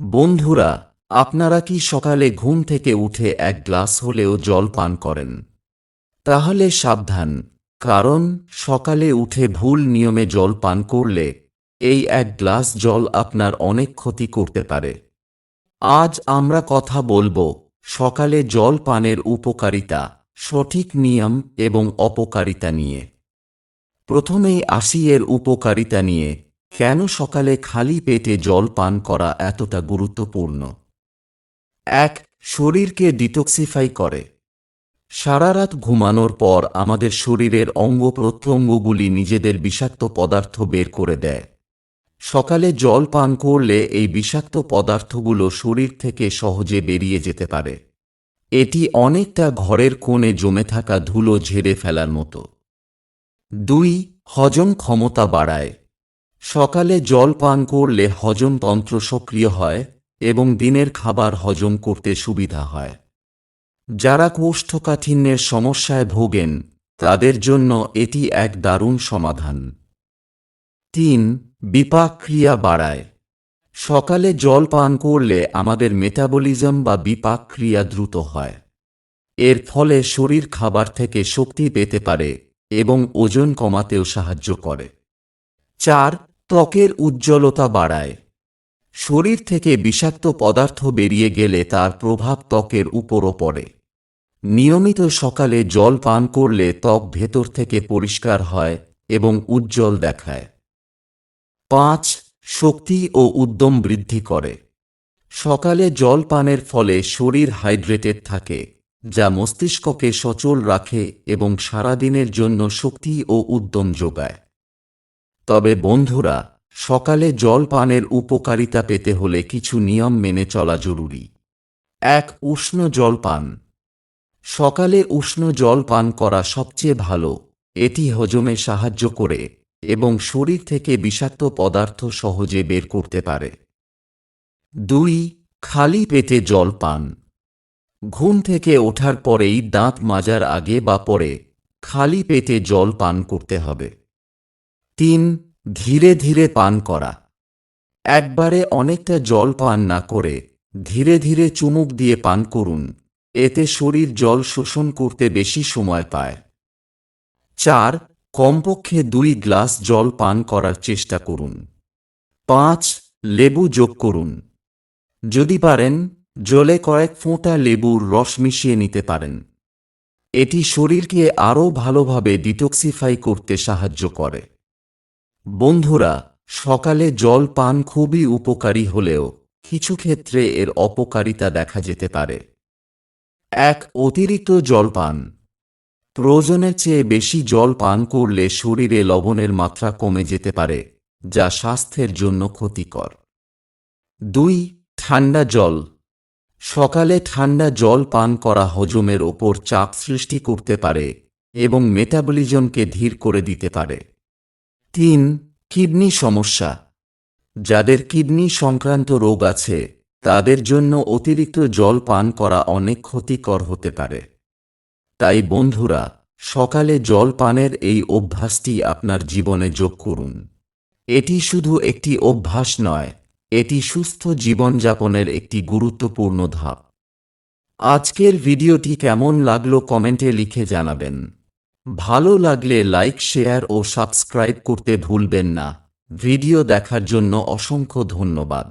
বন্ধুরা, আপনারা কি সকালে ঘুম থেকে উঠে এক গ্লাস হলেও জল পান করেন? তাহলে সাবধান, কারণ সকালে উঠে ভুল নিয়মে জল পান করলে এই এক গ্লাস জল আপনার অনেক ক্ষতি করতে পারে। আজ আমরা কথা বলব সকালে জল পানের উপকারিতা, সঠিক নিয়ম এবং অপকারিতা নিয়ে। প্রথমেই আসি এর উপকারিতা নিয়ে। কেন সকালে খালি পেটে জল পান করা এতটা গুরুত্বপূর্ণ? এক, শরীরকে ডিটক্সিফাই করে। সারা রাত ঘুমানোর পর আমাদের শরীরের অঙ্গ প্রত্যঙ্গগুলি নিজেদের বিষাক্ত পদার্থ বের করে দেয়। সকালে জল পান করলে এই বিষাক্ত পদার্থগুলো শরীর থেকে সহজে বেরিয়ে যেতে পারে। এটি অনেকটা ঘরের কোণে জমে থাকা ধুলো ঝেড়ে ফেলার মতো। দুই, হজম ক্ষমতা বাড়ায়। সকালে জল পান করলে হজমতন্ত্র সক্রিয় হয় এবং দিনের খাবার হজম করতে সুবিধা হয়। যারা কোষ্ঠকাঠিন্যের সমস্যায় ভোগেন, তাদের জন্য এটি এক দারুণ সমাধান। তিন, বিপাক ক্রিয়া বাড়ায়। সকালে জল পান করলে আমাদের মেটাবলিজম বা বিপাক ক্রিয়া দ্রুত হয়। এর ফলে শরীর খাবার থেকে শক্তি পেতে পারে এবং ওজন কমাতেও সাহায্য করে। চার ত্বকের উজ্জ্বলতা বাড়ায়। শরীর থেকে বিষাক্ত পদার্থ বেরিয়ে গেলে তার প্রভাব ত্বকের উপরও পড়ে। নিয়মিত সকালে জল পান করলে ত্বক ভেতর থেকে পরিষ্কার হয় এবং উজ্জ্বল দেখায়। পাঁচ, শক্তি ও উদ্যম বৃদ্ধি করে। সকালে জল পানের ফলে শরীর হাইড্রেটেড থাকে, যা মস্তিষ্ককে সচল রাখে এবং সারাদিনের জন্য শক্তি ও উদ্যম যোগায়। তবে বন্ধুরা, সকালে জল পানের উপকারিতা পেতে হলে কিছু নিয়ম মেনে চলা জরুরি। এক, উষ্ণ জল পান সকালে উষ্ণ জল পান করা সবচেয়ে ভালো। এটি হজমে সাহায্য করে এবং শরীর থেকে বিষাক্ত পদার্থ সহজে বের করতে পারে। দুই, খালি পেটে জল পান ঘুম থেকে ওঠার পরেই দাঁত মাজার আগে বা পরে খালি পেটে জল পান করতে হবে। তিন, ধীরে ধীরে পান করা। একবারে অনেকটা জল পান না করে ধীরে ধীরে চুমুক দিয়ে পান করুন, এতে শরীর জল শোষণ করতে বেশি সময় পায়। চার, কমপক্ষে দুই গ্লাস জল পান করার চেষ্টা করুন। পাঁচ, লেবু যোগ করুন। যদি পারেন, জলে কয়েক ফোঁটা লেবুর রস মিশিয়ে নিতে পারেন। এটি শরীরকে আরও ভালোভাবে ডিটক্সিফাই করতে সাহায্য করে। বন্ধুরা, সকালে জল পান খুবই উপকারী হলেও কিছু ক্ষেত্রে এর অপকারিতা দেখা যেতে পারে। এক, অতিরিক্ত জল পান। প্রয়োজনের চেয়ে বেশি জল পান করলে শরীরে লবণের মাত্রা কমে যেতে পারে, যা স্বাস্থ্যের জন্য ক্ষতিকর। দুই, ঠান্ডা জল। সকালে ঠান্ডা জল পান করা হজমের ওপর চাপ সৃষ্টি করতে পারে এবং মেটাবলিজমকে ধীর করে দিতে পারে। তিন, কিডনি সমস্যা। যাদের কিডনি সংক্রান্ত রোগ আছে, তাদের জন্য অতিরিক্ত জল পান করা অনেক ক্ষতিকর হতে পারে। তাই বন্ধুরা, সকালে জল পানের এই অভ্যাসটি আপনার জীবনে যোগ করুন। এটি শুধু একটি অভ্যাস নয়, এটি সুস্থ জীবনযাপনের একটি গুরুত্বপূর্ণ ধাপ। আজকের ভিডিওটি কেমন লাগল কমেন্টে লিখে জানাবেন। ভালো লাগলে লাইক শেয়ার ও সাবস্ক্রাইব করতে ভুলবেন না। ভিডিও দেখার জন্য অসংখ্য ধন্যবাদ।